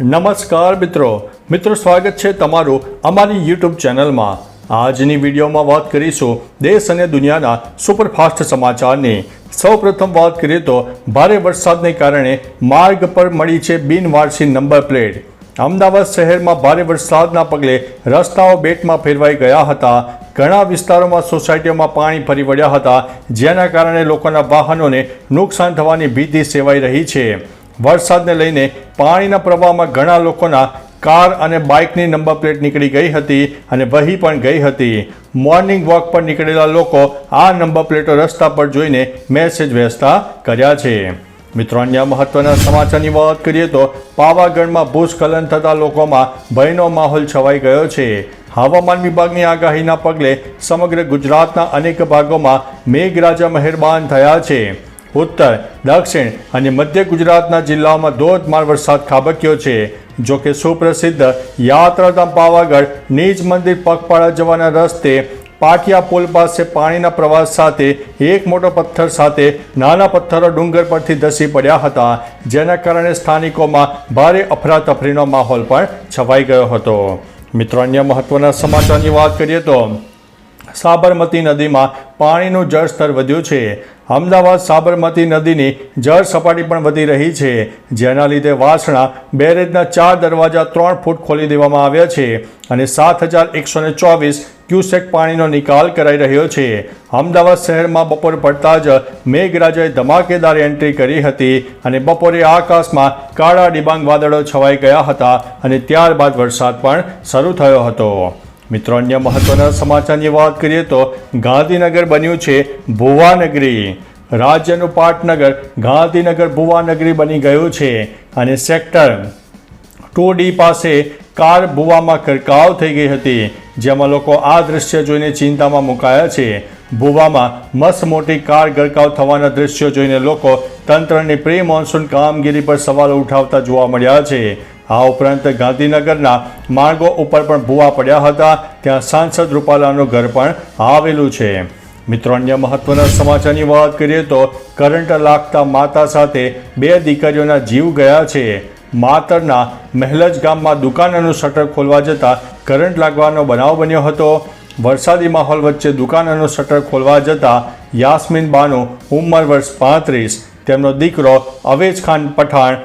નમસ્કાર મિત્રો. મિત્રો, સ્વાગત છે તમારું અમારી યુટ્યુબ ચેનલમાં. આજની વિડીયોમાં વાત કરીશું દેશ અને દુનિયાના સુપરફાસ્ટ સમાચારની. સૌપ્રથમ વાત કરીએ તો ભારે વરસાદને કારણે માર્ગ પર મળી છે બિનવારસી નંબર પ્લેટ. અમદાવાદ શહેરમાં ભારે વરસાદના પગલે રસ્તાઓ બેટમાં ફેરવાઈ ગયા હતા. ઘણા વિસ્તારોમાં સોસાયટીઓમાં પાણી ફરી વળ્યા હતા, જેના કારણે લોકોના વાહનોને નુકસાન થવાની ભીતિ સેવાઈ રહી છે. વરસાદને લઈને પાણીના પ્રવાહમાં ઘણા લોકોના કાર અને બાઇકની નંબર પ્લેટ નીકળી ગઈ હતી અને વહી પણ ગઈ હતી. મોર્નિંગ વોક પર નીકળેલા લોકો આ નંબર પ્લેટો રસ્તા પર જોઈને મેસેજ વહેંચતા કર્યા છે. મિત્રો, અન્ય મહત્વના સમાચારની વાત કરીએ તો પાવાગઢમાં ભૂસ્ખલન થતા લોકોમાં ભયનો માહોલ છવાઈ ગયો છે. હવામાન વિભાગની આગાહીના પગલે સમગ્ર ગુજરાતના અનેક ભાગોમાં મેઘરાજા મહેરબાન થયા છે. ઉત્તર, દક્ષિણ અને મધ્ય ગુજરાતના જિલ્લાઓમાં ધોધમાર વરસાદ ખાબક્યો છે. જો કે સુપ્રસિદ્ધ યાત્રાધામ પાવાગઢ નીજ મંદિર પગપાળા જવાના રસ્તે પાટિયા પુલ પાસે પાણીના પ્રવાહ સાથે એક મોટો પથ્થર સાથે નાના પથ્થરો ડુંગર પરથી ધસી પડ્યા હતા, જેના કારણે સ્થાનિકોમાં ભારે અફરાતફરીનો માહોલ પણ છવાઈ ગયો હતો. મિત્રો, અન્ય મહત્વના સમાચારની વાત કરીએ તો સાબરમતી નદીમાં પાણીનું જળસ્તર વધ્યું છે. અમદાવાદ સાબરમતી નદીની જળ સપાટી પણ વધી રહી છે. જેના લીધે વાસણા બેરેજના ચાર દરવાજા ત્રણ ફૂટ ખોલી દેવામાં આવ્યા છે અને સાત હજાર એકસો ને ચોવીસ ક્યુસેક પાણીનો નિકાલ કરાઈ રહ્યો છે. અમદાવાદ શહેરમાં બપોર પડતા જ મેઘરાજાએ ધમાકેદાર એન્ટ્રી કરી હતી અને બપોરે આકાશમાં કાળા ડિબાંગ વાદળો છવાઈ ગયા હતા અને ત્યારબાદ વરસાદ પણ શરૂ થયો હતો. મિત્રો, અન્ય મહત્વના સમાચારની વાત કરીએ તો ગાંધીનગર બન્યું છે ભુવાનગરી. રાજ્યનું પાટનગર ગાંધીનગર ભુવાનગરી બની ગયું છે અને સેક્ટર ટુ ડી પાસે કાર ભુવામાં ગરકાવ થઈ ગઈ હતી, જેમાં લોકો આ દ્રશ્ય જોઈને ચિંતામાં મુકાયા છે. ભુવામાં મસ્ત મોટી કાર ગરકાવ થવાના દ્રશ્યો જોઈને લોકો તંત્રની પ્રી મોન્સૂન કામગીરી પર સવાલો ઉઠાવતા જોવા મળ્યા છે. આ ઉપરાંત ગાંધીનગરના માર્ગો ઉપર પણ ભૂવા પડ્યા હતા, ત્યાં સાંસદ રૂપાલાનું ઘર પણ આવેલું છે. મિત્રો, અન્ય મહત્વના સમાચારની વાત કરીએ તો કરંટ લાગતા માતા સાથે બે દીકરીઓના જીવ ગયા છે. માતરના મહેલજ ગામમાં દુકાનનું શટર ખોલવા જતાં કરંટ લાગવાનો બનાવ બન્યો હતો. વરસાદી માહોલ વચ્ચે દુકાનનું શટર ખોલવા જતાં યાસ્મીન બાનુ ઉંમર વર્ષ પાંત્રીસ. તેમનો દીકરો અવેજ ખાન પઠાણ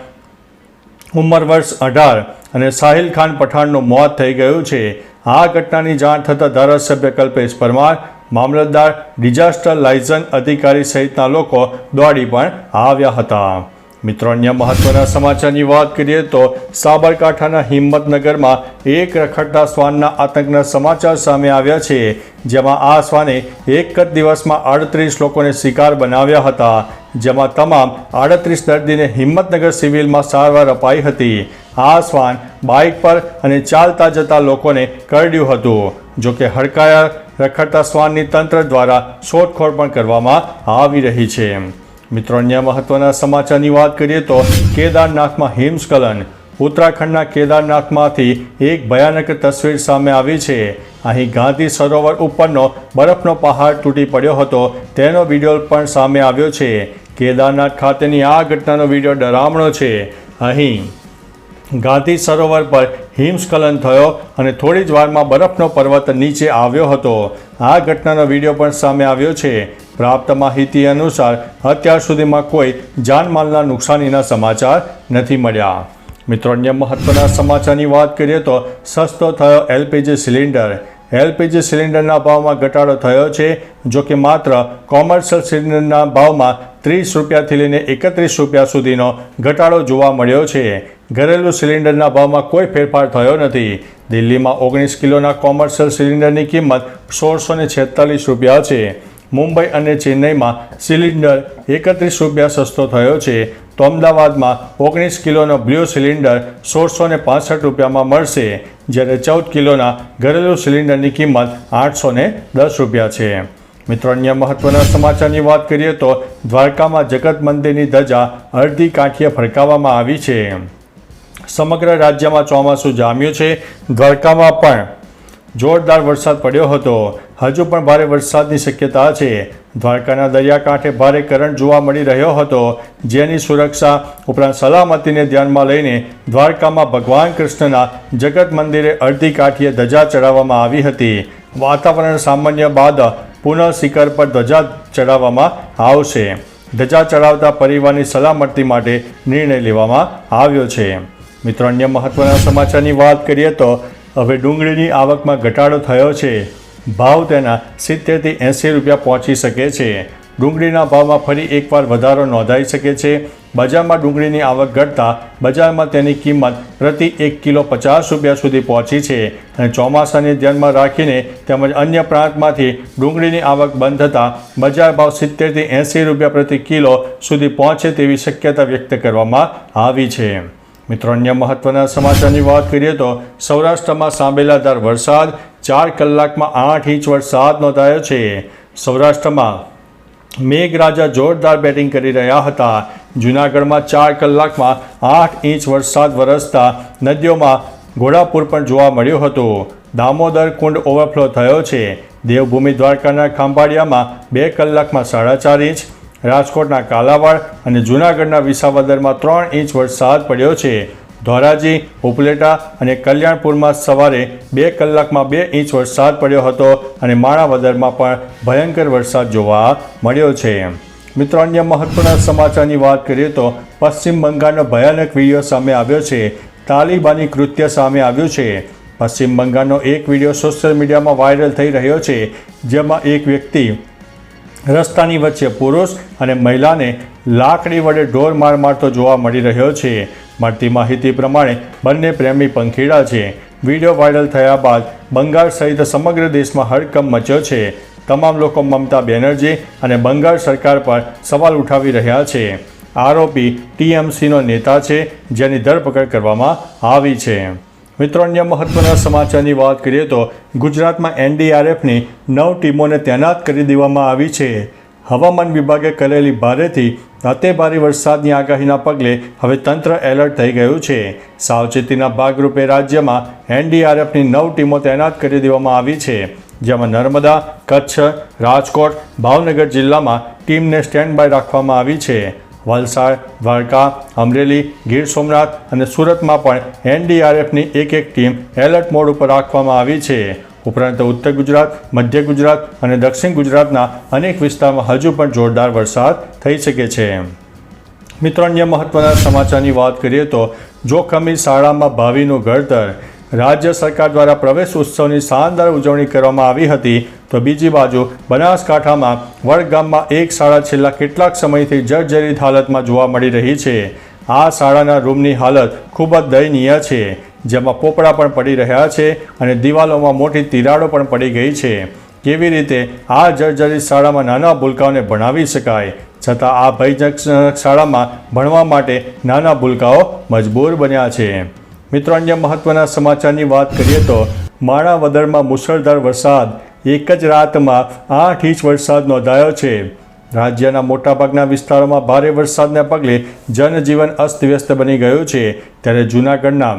ઉંમર વર્ષ અઢાર અને સાહિલ ખાન પઠાણનું મોત થઈ ગયું છે. આ ઘટનાની જાણ થતાં ધારાસભ્ય કલ્પેશ પરમાર, મામલતદાર, ડિઝાસ્ટર લાયઝન અધિકારી સહિતના લોકો દોડી પણ આવ્યા હતા. મિત્રો, અન્ય મહત્વના સમાચારની વાત કરીએ તો સાબરકાંઠાના હિંમતનગરમાં એક રખડતા શ્વાનના આતંકના સમાચાર સામે આવ્યા છે. જેમાં આ શ્વાને એક જ દિવસમાં આડત્રીસ લોકોને શિકાર બનાવ્યા હતા. જેમાં તમામ આડત્રીસ દર્દીને હિંમતનગર સિવિલમાં સારવાર અપાઈ હતી. આ શ્વાન બાઇક પર અને ચાલતા જતા લોકોને કરડ્યું હતું. જોકે હડકાયા રખડતા શ્વાનની તંત્ર દ્વારા શોધખોળ પણ કરવામાં આવી રહી છે. મિત્રો, અન્ય મહત્વના સમાચારની વાત કરીએ તો કેદારનાથમાં હિમસ્ખલન ઉત્તરાખંડના કેદારનાથમાંથી એક ભયાનક તસવીર સામે આવી છે. અહીં ગાંધી સરોવર ઉપરનો બરફનો પહાડ તૂટી પડ્યો હતો. તેનો વીડિયો પણ સામે આવ્યો છે. કેદારનાથ ખાતેની આ ઘટનાનો વીડિયો ડરામણો છે. અહીં ગાંધી સરોવર પર હિમસ્ખલન થયો અને થોડી જ વારમાં બરફનો પર્વત નીચે આવ્યો હતો. આ ઘટનાનો વીડિયો પણ સામે આવ્યો છે. પ્રાપ્ત માહિતી અનુસાર અત્યાર સુધીમાં કોઈ જાનમાલના નુકસાનીના સમાચાર નથી મળ્યા. મિત્રો, અન્ય મહત્વના સમાચારની વાત કરીએ તો સસ્તો થયો એલપીજી સિલિન્ડર. એલપીજી સિલિન્ડરના ભાવમાં ઘટાડો થયો છે, જો કે માત્ર કોમર્શિયલ સિલિન્ડરના ભાવમાં ત્રીસ રૂપિયાથી લઈને એકત્રીસ રૂપિયા સુધીનો ઘટાડો જોવા મળ્યો છે. ઘરેલું સિલિન્ડરના ભાવમાં કોઈ ફેરફાર થયો નથી. દિલ્હીમાં ઓગણીસ કિલોના કોમર્શિયલ સિલિન્ડરની કિંમત સોળસો ને છેતાલીસ રૂપિયા છે. મુંબઈ અને ચેન્નઈમાં સિલિન્ડર એકત્રીસ રૂપિયા સસ્તો થયો છે. તો અમદાવાદમાં ઓગણીસ કિલોનો બ્લ્યુ સિલિન્ડર સોળસો ને પાસઠ રૂપિયામાં મળશે, જ્યારે ચૌદ કિલોના ઘરેલું સિલિન્ડરની કિંમત આઠસો ને દસ રૂપિયા છે. મિત્રો, અન્ય મહત્વના સમાચારની વાત કરીએ તો દ્વારકામાં જગત મંદિરની ધજા અડધી કાંઠીએ ફરકાવવામાં આવી છે. સમગ્ર રાજ્યમાં ચોમાસું જામ્યું છે. દ્વારકામાં પણ જોરદાર વરસાદ પડ્યો હતો. હજુ પણ ભારે વરસાદની શક્યતા છે. દ્વારકાના દરિયાકાંઠે ભારે કરંટ જોવા મળી રહ્યો હતો. જેની સુરક્ષા ઉપરાંત સલામતીને ધ્યાનમાં લઈને દ્વારકામાં ભગવાન કૃષ્ણના જગત મંદિરે અડધી કાઠીએ ધજા ચડાવવામાં આવી હતી. વાતાવરણ સામાન્ય બાદ પુનઃ શિખર પર ધજા ચડાવવામાં આવશે. ધજા ચડાવતા પરિવારની સલામતી માટે નિર્ણય લેવામાં આવ્યો છે. મિત્રો, અન્ય મહત્વના સમાચારની વાત કરીએ તો હવે ડુંગળીની આવકમાં ઘટાડો થયો છે. ભાવ તેના સિત્તેરથી એંસી રૂપિયા પહોંચી શકે છે. ડુંગળીના ભાવમાં ફરી એકવાર વધારો નોંધાઈ શકે છે. બજારમાં ડુંગળીની આવક ઘટતા બજારમાં તેની કિંમત પ્રતિ એક કિલો પચાસ રૂપિયા સુધી પહોંચી છે. અને ચોમાસાને ધ્યાનમાં રાખીને તેમજ અન્ય પ્રાંતમાંથી ડુંગળીની આવક બંધ થતાં બજાર ભાવ સિત્તેરથી એંસી રૂપિયા પ્રતિ કિલો સુધી પહોંચે તેવી શક્યતા વ્યક્ત કરવામાં આવી છે. મિત્રો, અન્ય મહત્વના સમાચારની વાત કરીએ તો સૌરાષ્ટ્રમાં સાંબેલાધાર વરસાદ, ચાર કલાકમાં આઠ ઇંચ વરસાદ નોંધાયો છે. સૌરાષ્ટ્રમાં મેઘરાજા જોરદાર બેટિંગ કરી રહ્યા હતા. જૂનાગઢમાં ચાર કલાકમાં આઠ ઇંચ વરસાદ વરસતા નદીઓમાં ઘોડાપુર પણ જોવા મળ્યું હતું. દામોદર કુંડ ઓવરફ્લો થયો છે. દેવભૂમિ દ્વારકાના ખાંભાળિયામાં બે કલાકમાં સાડા ચાર ઇંચ રાજકોટના કાલાવાડ અને જૂનાગઢના વિસાવદરમાં ત્રણ ઇંચ વરસાદ પડ્યો છે. ધોરાજી, ઉપલેટા અને કલ્યાણપુરમાં સવારે બે કલાકમાં બે ઇંચ વરસાદ પડ્યો હતો અને માણાવદરમાં પણ ભયંકર વરસાદ જોવા મળ્યો છે. મિત્રો, અન્ય મહત્વના સમાચારની વાત કરીએ તો પશ્ચિમ બંગાળનો ભયાનક વીડિયો સામે આવ્યો છે. તાલિબાની કૃત્ય સામે આવ્યું છે. પશ્ચિમ બંગાળનો એક વીડિયો સોશિયલ મીડિયામાં વાયરલ થઈ રહ્યો છે, જેમાં એક વ્યક્તિ રસ્તાની વચ્ચે પુરુષ અને મહિલાને લાકડી વડે ઢોર માર મારતો જોવા મળી રહ્યો છે. મળતી માહિતી પ્રમાણે બંને પ્રેમી પંખીડા છે. વીડિયો વાયરલ થયા બાદ બંગાળ સહિત સમગ્ર દેશમાં હડકંપ મચ્યો છે. તમામ લોકો મમતા બેનર્જી અને બંગાળ સરકાર પર સવાલ ઉઠાવી રહ્યા છે. આરોપી ટીએમસીનો નેતા છે, જેની ધરપકડ કરવામાં આવી છે. મિત્રો, અન્ય મહત્વના સમાચારની વાત કરીએ તો ગુજરાતમાં એનડીઆરએફની નવ ટીમોને તૈનાત કરી દેવામાં આવી છે. હવામાન વિભાગે કરેલી ભારેથી અતિ ભારે વરસાદની આગાહીના પગલે હવે તંત્ર એલર્ટ થઈ ગયું છે. સાવચેતીના ભાગરૂપે રાજ્યમાં એનડીઆરએફની નવ ટીમો તૈનાત કરી દેવામાં આવી છે. જેમાં નર્મદા, કચ્છ, રાજકોટ, ભાવનગર જિલ્લામાં ટીમને સ્ટેન્ડ બાય રાખવામાં આવી છે. વલસાડ, દ્વારકા, અમરેલી, ગીર સોમનાથ અને સુરતમાં પણ એનડીઆરએફની એક એક ટીમ એલર્ટ મોડ ઉપર રાખવામાં આવી છે. ઉપરાંત ઉત્તર ગુજરાત, મધ્ય ગુજરાત અને દક્ષિણ ગુજરાતના અનેક વિસ્તારમાં હજુ પણ જોરદાર વરસાદ થઈ શકે છે. મિત્રો, અન્ય મહત્વના સમાચારની વાત કરીએ તો જોખમી શાળામાં ભાવિનું ઘડતર. રાજ્ય સરકાર દ્વારા પ્રવેશ ઉત્સવની શાનદાર ઉજવણી કરવામાં આવી હતી. તો બીજી બાજુ, બનાસકાંઠામાં વડગામમાં એક શાળા છેલ્લા કેટલાક સમયથી જર્જરિત હાલતમાં જોવા મળી રહી છે. આ શાળાના રૂમની હાલત ખૂબ જ દયનીય છે, જેમાં પોપડા પણ પડી રહ્યા છે અને દિવાલોમાં મોટી તિરાડો પણ પડી ગઈ છે. કેવી રીતે આ જર્જરિત શાળામાં નાના ભૂલકાઓને ભણાવી શકાય? છતાં આ ભયજનક શાળામાં ભણવા માટે નાના ભૂલકાઓ મજબૂર બન્યા છે. મિત્રો, અન્ય મહત્વના સમાચારની વાત કરીએ તો, માણાવદરમાં મુશળધાર વરસાદ એક જ રાતમાં આઠ ઇંચ વરસાદ નોંધાયો છે. રાજ્યના મોટાભાગના વિસ્તારોમાં ભારે વરસાદને પગલે જનજીવન અસ્તવ્યસ્ત બની ગયું છે. ત્યારે જૂનાગઢના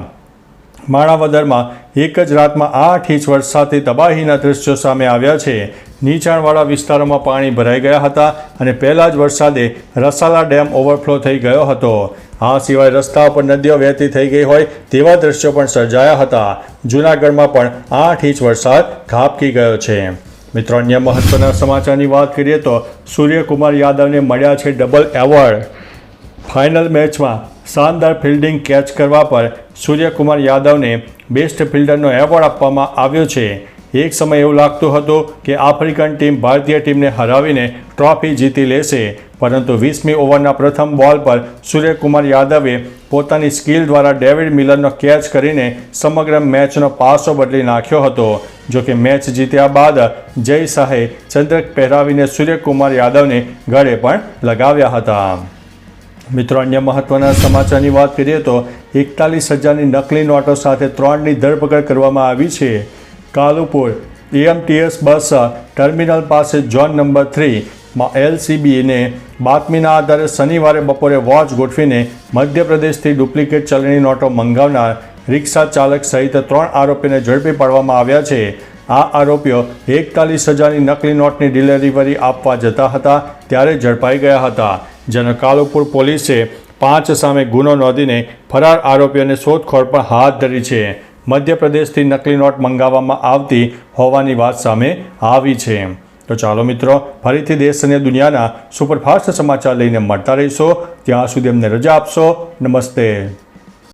માણાવદરમાં એક જ રાતમાં આઠ ઇંચ વરસાદથી તબાહીના દ્રશ્યો સામે આવ્યા છે. નીચાણવાળા વિસ્તારોમાં પાણી ભરાઈ ગયા હતા અને પહેલાં જ વરસાદે રસાલા ડેમ ઓવરફ્લો થઈ ગયો હતો. આ સિવાય રસ્તા પર નદીઓ વહેતી થઈ ગઈ હોય તેવા દ્રશ્યો પણ સર્જાયા હતા. જૂનાગઢમાં પણ આઠ ઇંચ વરસાદ ખાબકી ગયો છે. મિત્રો, અન્ય મહત્વના સમાચારની વાત કરીએ તો સૂર્યકુમાર યાદવને મળ્યા છે ડબલ એવોર્ડ. ફાઇનલ મેચમાં શાનદાર ફિલ્ડિંગ કેચ કરવા પર સૂર્યકુમાર યાદવને બેસ્ટ ફિલ્ડરનો એવોર્ડ આપવામાં આવ્યો છે. એક સમય એવું લાગતું હતું કે આફ્રિકન ટીમ ભારતીય ટીમને હરાવીને ટ્રોફી જીતી લેશે. પરંતુ વીસમી ઓવરના પ્રથમ બોલ પર સૂર્યકુમાર યાદવે પોતાની સ્કિલ દ્વારા ડેવિડ મિલરનો કેચ કરીને સમગ્ર મેચનો પાસો બદલી નાખ્યો હતો. જો કે મેચ જીત્યા બાદ જય શાહે ચંદ્રક પહેરાવીને સૂર્યકુમાર યાદવને ગળે પણ લગાવ્યા હતા. મિત્રો, અન્ય મહત્વના સમાચારની વાત કરીએ તો એકતાલીસ હજારની નકલી નોટો સાથે ત્રણની ધરપકડ કરવામાં આવી છે. કાલુપુર, એએમટીએસ બસ ટર્મિનલ પાસે ઝોન નંબર થ્રીમાં એલસીબીને બાતમીના આધારે શનિવારે બપોરે વોચ ગોઠવીને મધ્યપ્રદેશથી ડુપ્લિકેટ ચલણી નોટો મંગાવનાર રિક્ષા ચાલક સહિત ત્રણ આરોપીને ઝડપી પાડવામાં આવ્યા છે. આ આરોપીઓ એકતાલીસ હજારની નકલી નોટની ડિલિવરી આપવા જતા હતા, ત્યારે ઝડપાઈ ગયા હતા. જેનો કાલુપુર પોલીસે પાંચ સામે ગુનો નોંધીને ફરાર આરોપીઓને શોધખોળ પણ હાથ ધરી છે. મધ્યપ્રદેશથી નકલી નોટ મંગાવવામાં આવતી હોવાની વાત સામે આવી છે. તો ચાલો મિત્રો, ફરીથી દેશ અને દુનિયાના સુપરફાસ્ટ સમાચાર લઈને મળતા રહીશો. ત્યાં સુધી અમને રજા આપશો. નમસ્તે.